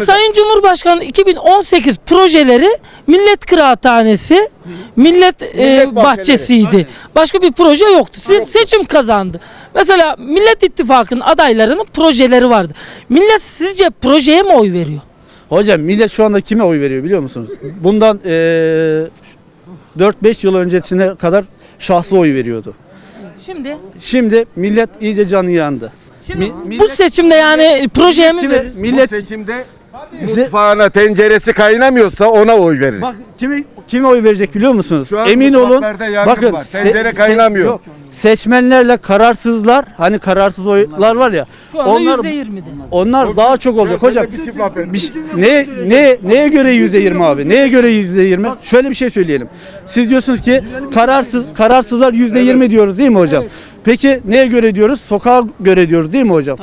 Sayın Cumhurbaşkanı 2018 projeleri Millet Kıraathanesi, Millet, e, bahçeleri. Bahçesiydi. Başka bir proje yoktu. Se- seçim kazandı. Mesela Millet İttifakı'nın adaylarının projeleri vardı. Millet sizce projeye mi oy veriyor? Hocam millet şu anda kime oy veriyor biliyor musunuz? Bundan eee 4-5 yıl öncesine kadar şahsı oy veriyordu. Şimdi Şimdi millet iyice canı yandı. şimdi Mi- bu seçimde yani projeye mi Kime, verir? millet Bu seçimde Mutfağına tenceresi kaynamıyorsa ona oy verir. bak kime kime oy verecek biliyor musunuz? Şu an Emin olun. Bakın var. Tencere se- kaynamıyor. yok. seçmenlerle kararsızlar hani kararsız oylar var ya. Şu anda onlar %20'de. onlar daha çok olacak hocam. Bir çift laf et. Bir ne ne neye göre yüzde yirmi abi? Neye göre yüzde yirmi? Şöyle bir şey söyleyelim. Siz diyorsunuz ki kararsız kararsızlar yüzde yirmi diyoruz değil mi hocam? Peki neye göre diyoruz? Sokağa göre diyoruz değil mi hocam?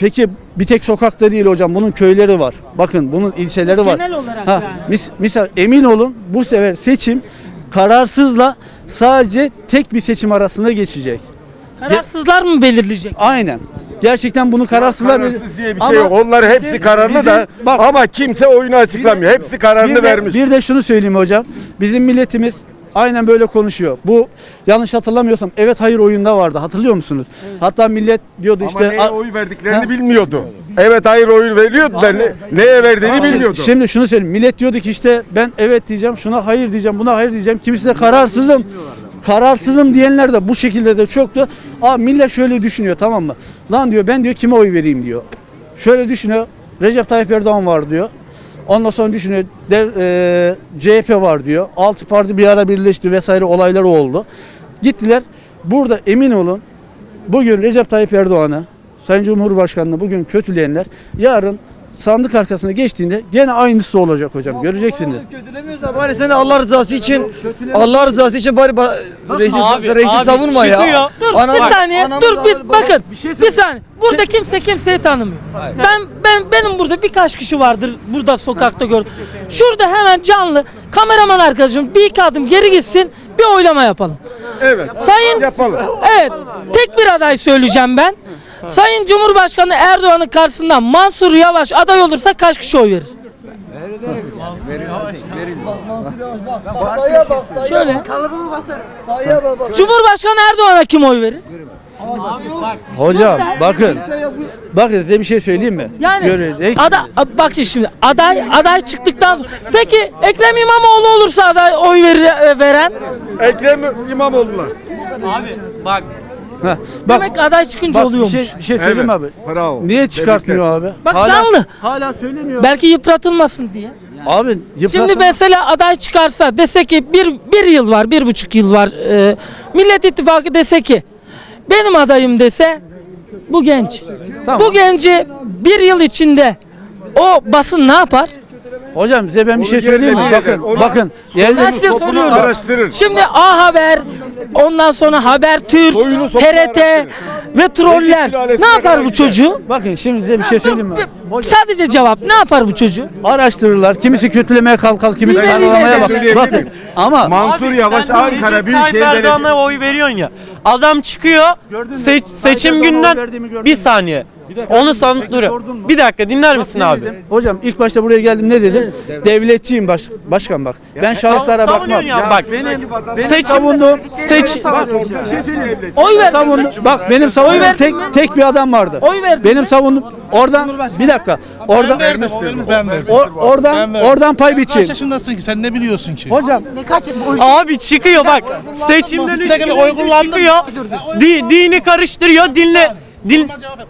Peki bir tek sokakta değil hocam. Bunun köyleri var. Bakın bunun ilçeleri var. Genel olarak Ha, yani. mis, misal emin olun bu sefer seçim kararsızla sadece tek bir seçim arasında geçecek. Kararsızlar mı belirleyecek? Aynen. Gerçekten bunu kararsızlar Kararsız diye bir Ama şey yok. Onlar hepsi bizim- kararlı da bizim- bak- ama kimse oyunu açıklamıyor. Hepsi kararını bir de, vermiş. Bir de şunu söyleyeyim hocam. Bizim milletimiz aynen böyle konuşuyor. Bu yanlış hatırlamıyorsam evet hayır oyunda vardı. Hatırlıyor musunuz? Hatta millet diyordu Ama işte neye oy verdiklerini Ha? bilmiyordu. Evet hayır oy veriyordu da ne- neye verdiğini bilmiyordu. Şimdi şunu söyleyeyim. Millet diyordu ki işte ben evet diyeceğim, şuna hayır diyeceğim, buna hayır diyeceğim. Kimisi de kararsızım. Kararsızım diyenler de bu şekilde de çoktu. Aa millet şöyle düşünüyor tamam mı? Lan diyor ben diyor kime oy vereyim diyor. Şöyle düşünüyor. Recep Tayyip Erdoğan var diyor. Ondan sonra düşünüyor dev, e, CHP var diyor. Altı parti bir ara birleşti vesaire olaylar oldu. Gittiler. Burada emin olun bugün Recep Tayyip Erdoğan'ı Sayın Cumhurbaşkanı'nı bugün kötüleyenler yarın sandık arkasına geçtiğinde gene aynısı olacak hocam. Göreceksiniz. Kötülemiyoruz da bari sen Allah rızası için Allah rızası için bari ba- reisi, Abi, reisi abi savunma çıkıyor. ya. Dur Anam- bir saniye anamız dur bir ağladı, bakın şey bir, söyle- saniye burada kimse kimseyi tanımıyor. Ben ben benim burada birkaç kişi vardır burada sokakta gör. Şurada hemen canlı kameraman arkadaşım bir iki adım geri gitsin bir oylama yapalım. Evet. Sayın Yapalım. Evet tek bir aday söyleyeceğim ben. Sayın Cumhurbaşkanı Erdoğan'ın karşısında Mansur Yavaş aday olursa kaç kişi oy verir? Sayıya bak sayıya. Şöyle. Sayıya bak bak. Cumhurbaşkanı Erdoğan'a kim oy verir? Hocam bakın. Bakın size bir şey söyleyeyim mi? Yani Göreceksiniz. ada, bak şimdi aday aday çıktıktan sonra peki Ekrem İmamoğlu olursa aday oy verir, e, veren Ekrem İmamoğlu'na. Abi bak Heh, bak, demek aday çıkınca bak bir oluyormuş. şey, bir şey söyleyeyim Evet, abi. bravo. Niye çıkartmıyor abi? Bak canlı. Hala söylemiyor. Belki yıpratılmasın diye. Abi Şimdi yıpratın. mesela aday çıkarsa dese ki bir, bir yıl var, bir buçuk yıl var. e, Millet İttifakı dese ki benim adayım dese bu genç. Tamam. Bu genci bir yıl içinde o basın ne yapar? Hocam size ben bir şey söyleyeyim mi? Bakın. Onu- bakın. Ben Yerle size soruyorum. araştırır. Şimdi A Haber, ondan sonra Habertürk, Soyunu sopunu TRT ve troller ne yapar bu çocuğu? Bakın şimdi size bir şey söyleyeyim mi? Sadece cevap ne yapar bu çocuğu? Araştırırlar. Kimisi kötülemeye kalkar, kimisi Bilmediği karalamaya şeyler bak. söyleyebilir Bakın miyim? ama Mansur Yavaş sen de Ankara Recep Büyükşehir Tayyip Belediye. Erdoğan'a oy veriyorsun ya. Adam çıkıyor Gördün mü? seç- Tayyip seçim Erdoğan'a oy günden verdiğimi gördün bir mü? saniye. Dakika, Onu duruyor. mu? Bir dakika dinler misin Ne abi? Hocam ilk başta buraya geldim ne dedim? Devletçiyim baş, başkan bak. Ben şahıslara bakmam. Ya bak. Benim Seçim savunduğum seç Oy ver. savundum. Bak benim savunduğum verdin tek mi? tek bir adam vardı. Oy verdin Benim mi? savundum oradan bir dakika. Oradan ben verdim. or- oradan oradan pay Kaç biçeyim. yaşındasın ki sen ne biliyorsun ki? Hocam Abi çıkıyor bak. Seçimden üç gün oy önce çıkıyor. Di, dini karıştırıyor. Dinle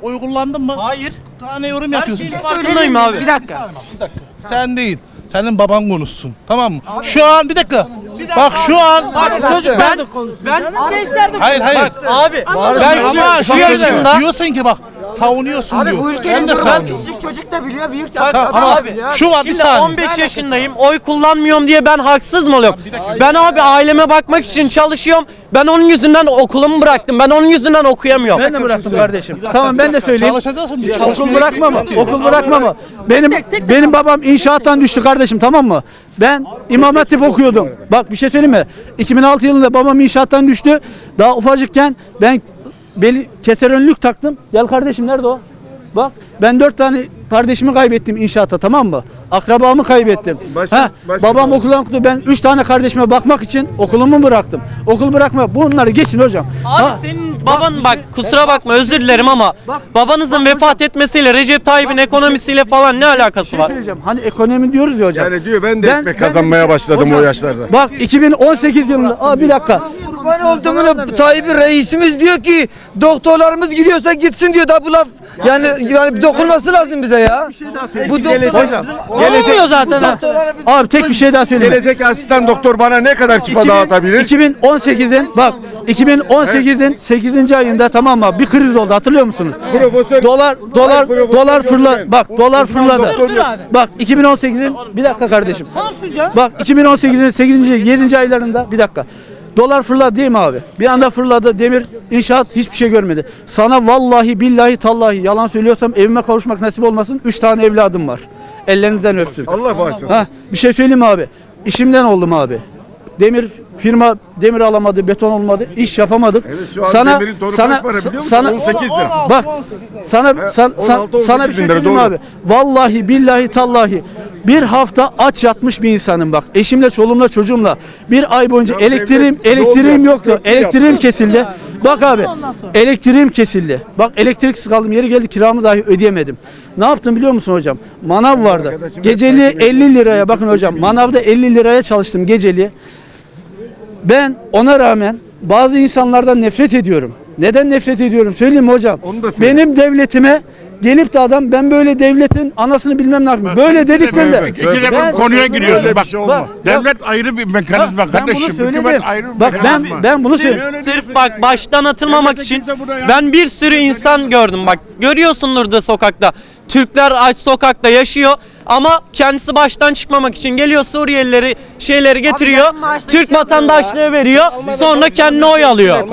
Oy kullandın mı? Hayır. Tane yorum yapıyorsun sen. Farkındayım abi. Bir dakika. Sen değil. Senin baban konuşsun. Tamam mı? Şu an bir dakika. Bak şu an konuşsun. ben- de Hayır hayır. Abi ben şu şu yaşımda Diyorsun ki bak savunuyorsun diyor. Bu ülkenin ben de küçük çocuk da biliyor, büyük de Bak adam ama da biliyor. şu var bir Şimdi saniye. 15 yaşındayım. Oy kullanmıyorum diye ben haksız mı oluyorum? Ben abi aileme bakmak için çalışıyorum. Ben onun yüzünden okulumu bıraktım. Ben onun yüzünden okuyamıyorum. ben de bıraktım kardeşim. Tamam ben de söyleyeyim. Çalışacaksın. Bir Okul bırakma mı? Okul bırakma mı? Benim benim babam inşaattan düştü kardeşim tamam mı? Ben İmam Hatip okuyordum. Bak bir şey söyleyeyim mi? 2006 yılında babam inşaattan düştü. Daha ufacıkken ben beli keser önlük taktım. Gel kardeşim nerede o? Bak ben dört tane kardeşimi kaybettim inşaata tamam mı? Akrabamı kaybettim. Başım- ha, başım babam okul okudu. Ben 3 tane kardeşime bakmak için okulumu bıraktım. Okul bırakma. Bunları geçin hocam. Abi Ha, senin baban bak kusura bakma özür dilerim ama babanızın vefat etmesiyle Recep Tayyip'in ekonomisiyle falan ne alakası bir şey var? söyleyeceğim. Hani ekonomi diyoruz ya hocam. Yani diyor ben de Ben- ekmek ben- kazanmaya başladım Hocam, o yaşlarda. Bak 2018 yılında. Aa bir dakika. Kurban olduğumunu Tayyip reisimiz diyor ki doktorlarımız gidiyorsa gitsin diyor da bu laf yani yani dokunması lazım bize ya. Bu doktorlar Hocam, bizim Olmuyor zaten ha. doktorlara biz- Abi tek bir şey daha söyleyeyim. Gelecek asistan doktor bana ne kadar şifa dağıtabilir? 2018'in bak 2018'in 8. ayında tamam mı? Bir kriz oldu hatırlıyor musunuz? Profesör Dolar dolar Hayır, profesör dolar yok fırladı. ben. Bak dolar fırladı. Bak 2018'in bir dakika kardeşim. Konuşacağım. Bak 2018'in 8. 7. aylarında bir dakika. Dolar fırladı değil mi abi? Bir anda fırladı. Demir inşaat hiçbir şey görmedi. Sana vallahi billahi tallahi yalan söylüyorsam evime kavuşmak nasip olmasın. 3 tane evladım var. Ellerinizden öpsün. Allah bağışlasın. Ha, bir şey söyleyeyim mi abi? İşimden oldum abi. Demir firma demir alamadı, beton olmadı, iş yapamadık. Evet, şu an sana demirin tonu sana para biliyor musun? sana 18 lira. Bak sana san- san- 16, sana bir 18 şey söyleyeyim doğru. abi. Vallahi billahi tallahi bir hafta aç yatmış bir insanım bak. Eşimle, çoluğumla, çocuğumla bir ay boyunca Ya elektriğim devlet yol elektriğim yaptı, yoktu. yaptı. Elektriğim kesildi. Bak abi Ondan sonra. elektriğim kesildi. Bak elektriksiz kaldım. Yeri geldi kiramı dahi ödeyemedim. Ne yaptım biliyor musun hocam? Manav vardı. Geceli 50 liraya bakın hocam. Manavda 50 liraya çalıştım geceli. Ben ona rağmen bazı insanlardan nefret ediyorum. Neden nefret ediyorum? Söyleyeyim mi hocam? Onu da söyle. Benim devletime gelip de adam ben böyle devletin anasını bilmem ne yapayım. Böyle dediklerinde. İki defa Ben- konuya giriyorsun. bir Bak, şey olmaz. devlet ayrı bir mekanizma Bak, ben bunu kardeşim. söyledim. Hükümet ayrı bir Bak ben mekanizma. ben bunu söylüyorum. Sırf bak baştan atılmamak Devlete için kimse buraya- ben bir sürü insan gördüm bak görüyorsundur da sokakta. Türkler aç sokakta yaşıyor ama kendisi baştan çıkmamak için geliyor Suriyelileri şeyleri getiriyor. Türk vatandaşlığı veriyor. Sonra kendine oy alıyor.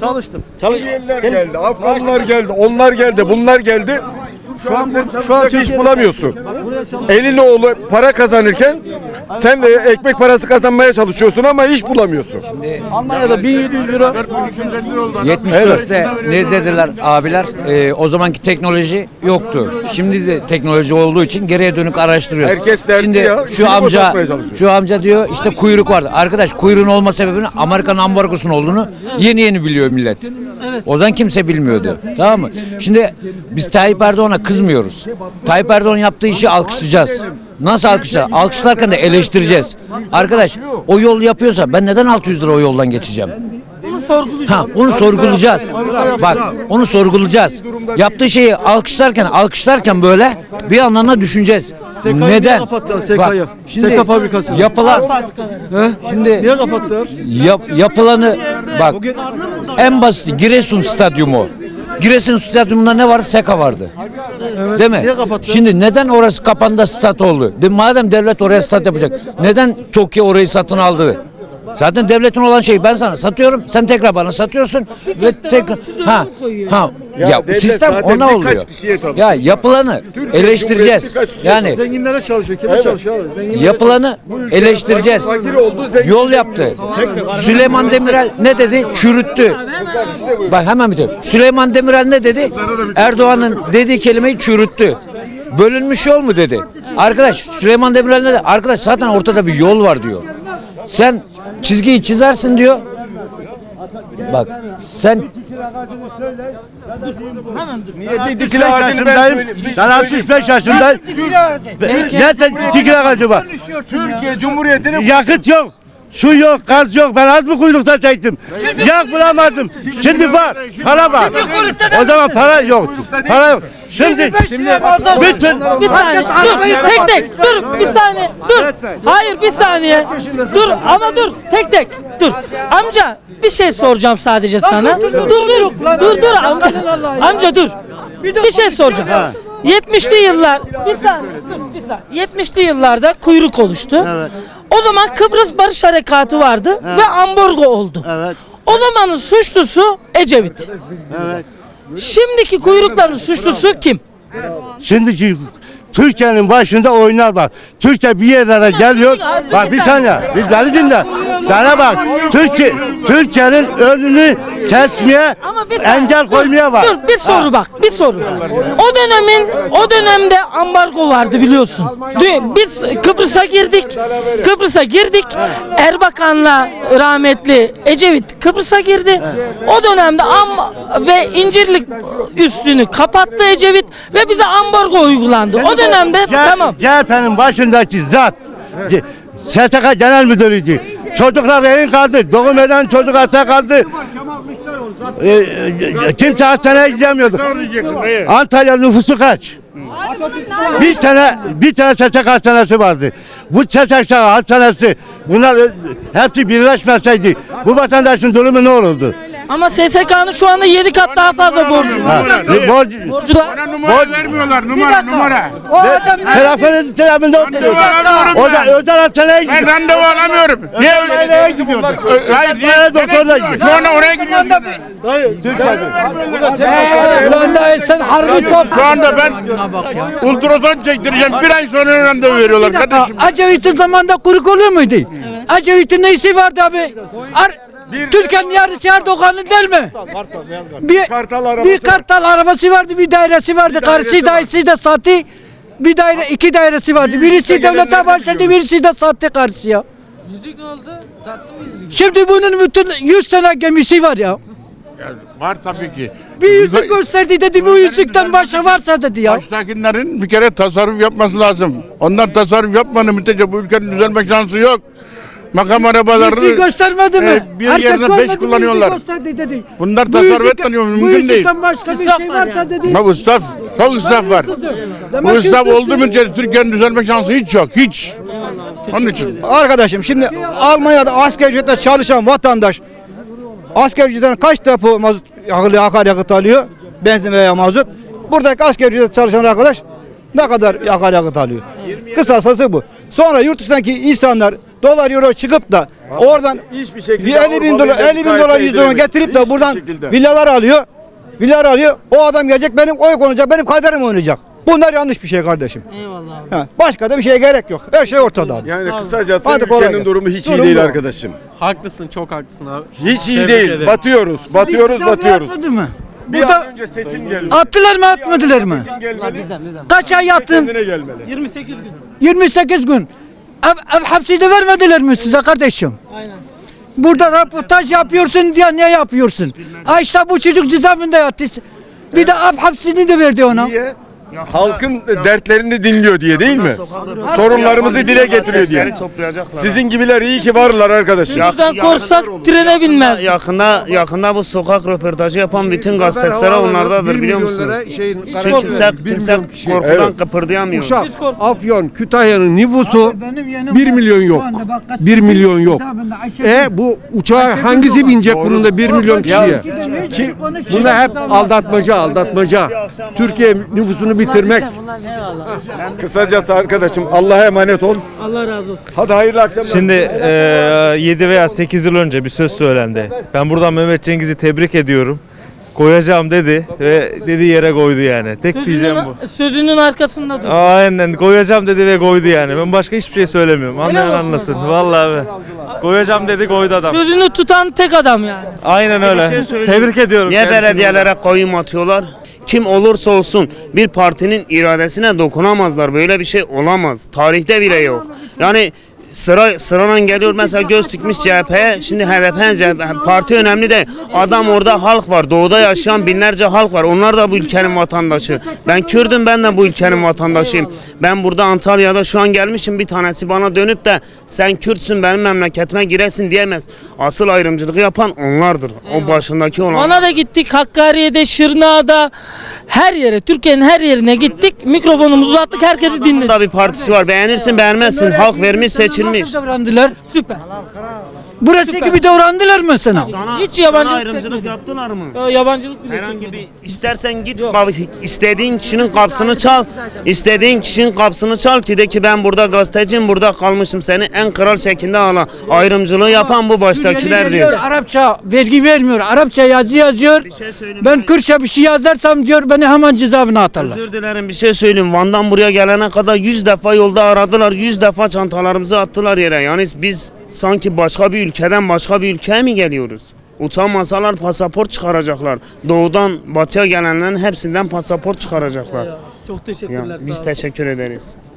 Çalıştım. Suriyeliler geldi, Afganlar geldi, onlar geldi, bunlar geldi. Şu an şu an iş bulamıyorsun. Elin oğlu para kazanırken sen de ekmek parası kazanmaya çalışıyorsun ama iş bulamıyorsun. Almanya'da 1700 euro 74'te ne dediler abiler? Ee, o zamanki teknoloji yoktu. Şimdi de teknoloji olduğu için geriye dönük araştırıyoruz. Herkes derdi Şimdi ya, şu işini amca boşaltmaya çalışıyor. şu amca diyor işte kuyruk vardı. Arkadaş kuyruğun olma sebebini Amerikan ambargosunun olduğunu yeni yeni biliyor millet. O zaman kimse bilmiyordu. Tamam mı? Şimdi biz Tayyip Erdoğan'a kızmıyoruz. Tayyip Erdoğan yaptığı işi alkışlayacağız. Nasıl alkışlayacağız? Alkışlarken de eleştireceğiz. Arkadaş o yol yapıyorsa ben neden 600 lira o yoldan geçeceğim? Bunu sorgulayacağım. Ha onu sorgulayacağız. Bak onu sorgulayacağız. Yaptığı şeyi alkışlarken alkışlarken böyle bir yandan da düşüneceğiz. Neden? kapattılar, SK'yı? Şimdi SK fabrikasını. yapılan Fabrikaları. şimdi Niye kapattılar? yap, yapılanı bak en basit Giresun stadyumu. Giresun stadyumunda ne vardı? Seka vardı. Değil mi? Niye kapattı? Şimdi neden orası kapandı stat oldu? De, madem devlet oraya stat yapacak. Neden Tokyo orayı satın aldı? Zaten devletin olan şeyi ben sana satıyorum. Sen tekrar bana satıyorsun ve tekrar ha ha Ya ya, devlet sistem zaten ona birkaç oluyor. kişiye çalışıyor. Ya yapılanı Türkiye eleştireceğiz. Cumhuriyeti kaç kişiye Yani Zenginlere çalışıyor. Kime çalışıyor abi? Zenginlere yapılanı eleştireceğiz. fakir oldu, zengin Yol yaptı. Süleyman Demirel ne dedi? Çürüttü. Bak hemen bitiyorum. Süleyman Demirel ne dedi? Erdoğan'ın dediği kelimeyi çürüttü. Bölünmüş yol mu dedi? Arkadaş Süleyman Demirel ne dedi? Arkadaş zaten ortada bir yol var diyor. Sen çizgiyi çizersin diyor. Bak sen 65 yaşındayım. Ben 65 yaşındayım. Ne tikir ağacı var? Türkiye Cumhuriyeti'nin Yakıt yok. Su yok, gaz yok. Ben az mı kuyrukta çektim? Yak bulamadım. Şimdi var. Para var. O zaman para yok. Para yok. Şimdi, şimdi bütün Bir saniye. Dur. Tek tek. Dur. Bir saniye. Dur. Hayır bir saniye. Dur ama dur. Tek tek. Dur. Amca bir şey soracağım sadece sana. Dur dur. Dur dur amca. Amca dur. Bir şey soracağım. 70'li yıllar bir saniye dur bir saniye. 70'li yıllarda kuyruk oluştu. O zaman Kıbrıs Barış Harekatı vardı ve ambargo oldu. Evet. O zamanın suçlusu Ecevit. Evet. Şimdiki kuyrukların suçlusu kim? Şimdiki Türkiye'nin başında oyunlar var. Türkiye bir yerlere geliyor. Bak bir saniye. Bir beni dinle. Bana bak. Türkiye Türkiye'nin önünü kesmeye Ama bir saniye, engel dur, koymaya var. Dur bir soru bak bir soru. O dönemin o dönemde ambargo vardı biliyorsun. Dü- Biz Kıbrıs'a girdik. Kıbrıs'a girdik. Erbakan'la rahmetli Ecevit Kıbrıs'a girdi. O dönemde am ve İncirlik üstünü kapattı Ecevit ve bize ambargo uygulandı. O dönemde tamam. CHP'nin başındaki zat C- SSK Genel Müdürü'ydü. Çocuklar rehin kaldı. Doğum eden çocuk hasta kaldı. Ee, e, kimse hastaneye gidemiyordu. Antalya nüfusu kaç? Bir tane bir tane SSK hastanesi vardı. Bu SSK hastanesi bunlar e, hepsi birleşmeseydi bu vatandaşın durumu ne olurdu? Ama SSK'nın şu anda 7 kat daha fazla borcu var. Ha, borç- Borcu da Numara vermiyorlar numara numara. O adam Telefon telefonda oturuyor. alamıyorum O da özel hastaneye Ben gidiyor. randevu alamıyorum. Niye öyle? Hastaneye gidiyor. Ö- Hayır niye? Doktor da gidiyor. Şu anda oraya gidiyorsun. Ulan dayı sen harbi top. Şu anda ben ultrason çektireceğim. Bir ay sonra randevu veriyorlar kardeşim. Ecevit'in zamanında kuruk oluyor muydu? Ecevit'in neyisi vardı abi? Ar Türkiye'nin yarısı Erdoğan'ın değil mi? Bir, Kartal arabası bir kartal arabası vardı, bir dairesi vardı. Karısı dayısı da sattı. Bir daire, iki dairesi vardı. Birisi devlete başladı, birisi de sattı karşıya. Şimdi bunun bütün 100 tane gemisi var ya. Var tabii ki. Bir yüzük gösterdi dedi bu yüzükten başka varsa dedi ya. Baştakilerin bir kere tasarruf yapması lazım. Onlar tasarruf yapmanın müddetçe bu ülkenin düzelme şansı yok. Makam arabalarını Yüzüğü göstermedi mi? Evet, bir Herkes yerine beş görmedi, bu kullanıyorlar. gösterdi dedi. Bunlar Bu tasarruf yüzük- etmiyor, Bu mümkün değil. yüzükten başka bir şey var varsa dedi. Bak ıstaf, çok ıstaf var. Demek Bu ki ıstaf oldu müddetçe Türkiye'nin düzelme şansı hiç yok, hiç. Onun için. Arkadaşım şimdi Almanya'da asgari ücretle çalışan vatandaş asgari ücretten kaç depo mazot yakılı akaryakıt alıyor? Benzin veya mazot. Buradaki asgari ücretle çalışan arkadaş ne kadar akaryakıt alıyor? Kısasası bu. Sonra yurt dışındaki insanlar dolar euro çıkıp da oradan hiçbir şekilde 50 bin dolar Avrupa'yla 50 bin dolar mukayese 100 dolar getirip de buradan şekilde. villalar alıyor. Villalar alıyor. O adam gelecek benim oy konacak, benim kaderim oynayacak. Bunlar yanlış bir şey kardeşim. Eyvallah abi. Ha, başka da bir şeye gerek yok. Her şey ortada abi. Yani kısacası Hadi kolay ülkenin gelsin. durumu hiç iyi Durum değil bu. arkadaşım. Haklısın çok haklısın abi. Hiç iyi Tebrik değil. ederim. Batıyoruz, batıyoruz, batıyoruz. yazmadı mı? Bir Burada an önce seçim gelmeli. attılar mı atmadılar mı? Gelmeli, Kaç ay yattın? kendine gelmeli. 28 gün. 28 gün. Ev, ev hapsi de vermediler mi size kardeşim? Aynen. Burada röportaj yapıyorsun diye ne yapıyorsun? Ay işte bu çocuk cezaevinde yattı. Bir de ev hapsini de verdi ona. Niye? Halkın dertlerini dinliyor diye değil mi? Sorunlarımızı dile getiriyor diye. Sizin gibiler iyi ki varlar arkadaşım. Buradan korsak trene binmez. Yakında yakında bu sokak röportajı yapan bütün gazeteciler onlardadır biliyor musunuz? Çünkü kimse kimse korkudan Evet. kıpırdayamıyor. Kork- Afyon, Kütahya'nın nüfusu 1 milyon yok. 1 milyon yok. E bu uçağa hangisi binecek bunun da 1 milyon kişiye? Ki bunlar hep aldatmaca, aldatmaca. Türkiye nüfusunu bitirmek. Kısacası arkadaşım Allah'a emanet ol. Allah razı olsun. Hadi hayırlı akşamlar. Şimdi 7 veya 8 yıl önce bir söz söylendi. Ben buradan Mehmet Cengiz'i tebrik ediyorum. Koyacağım dedi ve dediği yere koydu yani. Tek diyeceğim bu. Sözünün, arkasında dur. Aynen koyacağım dedi ve koydu yani. Ben başka hiçbir şey söylemiyorum. Anlayan olsun. anlasın. Vallahi abi. Koyacağım dedi koydu adam. Sözünü tutan tek adam yani. Aynen öyle. Tebrik ediyorum. Niye kendisini. belediyelere koyum atıyorlar? Kim olursa olsun bir partinin iradesine dokunamazlar. Böyle bir şey olamaz. Tarihte bile yok. Yani sıra sıradan geliyor mesela göz dikmiş CHP'ye. Şimdi HDP CHP, parti önemli de adam orada halk var. Doğuda yaşayan binlerce halk var. Onlar da bu ülkenin vatandaşı. Ben Kürdüm ben de bu ülkenin vatandaşıyım. Ben burada Antalya'da şu an gelmişim bir tanesi bana dönüp de sen Kürtsün benim memleketime giresin diyemez. Asıl ayrımcılığı yapan onlardır. O başındaki olan. Ona da gittik Hakkari'de, Şırnak'da her yere, Türkiye'nin her yerine gittik. Mikrofonumuzu uzattık, herkesi dinledik. da bir partisi var. Beğenirsin beğenmezsin. Halk vermiş seçilmiş. Nasıl davrandılar? Süper. Burası gibi davrandılar mı sana? Hiç yabancılık Sana ayrımcılık çekmedi. yaptılar mı? Ya, yabancılık bile Herhangi çekmedi. bir istersen git kap- istediğin kişinin kapısını çal. İstediğin kişinin kapısını çal ki de ki ben burada gazeteciyim burada kalmışım seni en kral şekilde ala. Ayrımcılığı yapan bu baştakiler diyor. geliyor, Arapça vergi vermiyor. Arapça yazı yazıyor. şey söyleyeyim Ben mi? Kürtçe bir şey yazarsam diyor beni hemen cezaevine atarlar. Özür dilerim bir şey söyleyeyim. Van'dan buraya gelene kadar 100 defa yolda aradılar. 100 defa çantalarımızı attılar yere. Yani biz sanki başka bir ülkeden başka bir ülkeye mi geliyoruz? Utanmasalar pasaport çıkaracaklar. Doğudan batıya gelenlerin hepsinden pasaport çıkaracaklar. Çok teşekkürler. Ya, biz teşekkür ederiz.